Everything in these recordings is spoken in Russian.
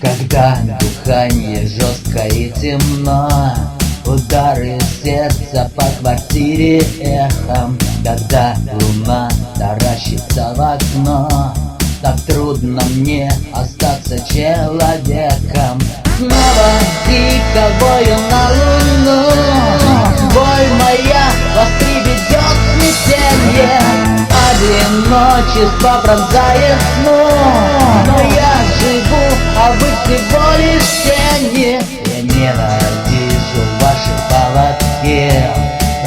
Когда дыхание жестко и темно Удары сердца по квартире эхом Когда луна таращится в окно. Так трудно мне остаться человеком. Снова дико бою на луну. Боль моя вас приведет в смятение Одиночество пронзает тьму Но я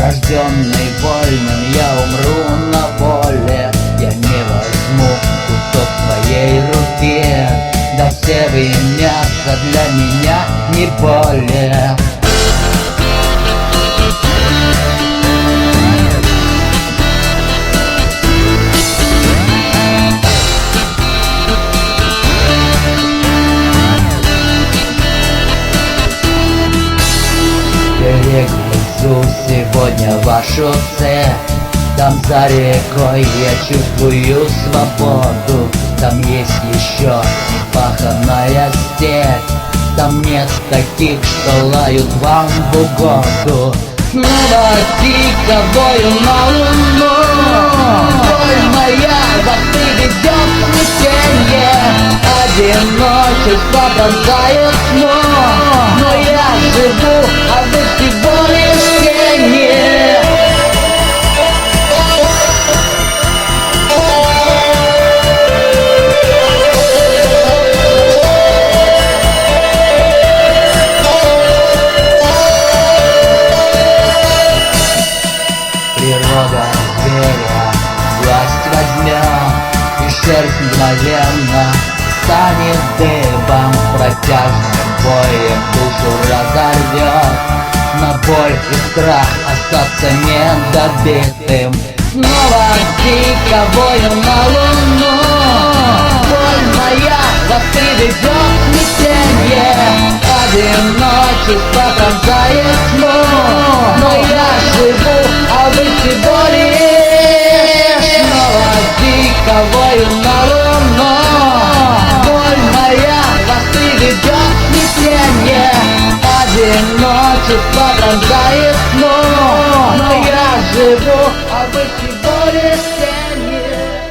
Рожденный вольным, я умру на воле. Я не возьму кусок твоей руки Да все вы мясо для меня не более. Перегрызу сегодня вашу цель Там за рекой я чувствую свободу. Там есть еще паханая степь. Там нет таких, что лают вам в угоду. Снова дико бою на луну. Боль моя вас приведет в смятение Одиночество пронзает тьму Но я живу, Природа зверя власть возьмет И шерсть мгновенно станет дыбом Протяжным боем душу разорвет На боль и страх остаться недобитым Снова дико бою на луну Боль моя вас приведет в смятение Одиночество пронзает тьму Но я живу, а вы всего Devo a wiki for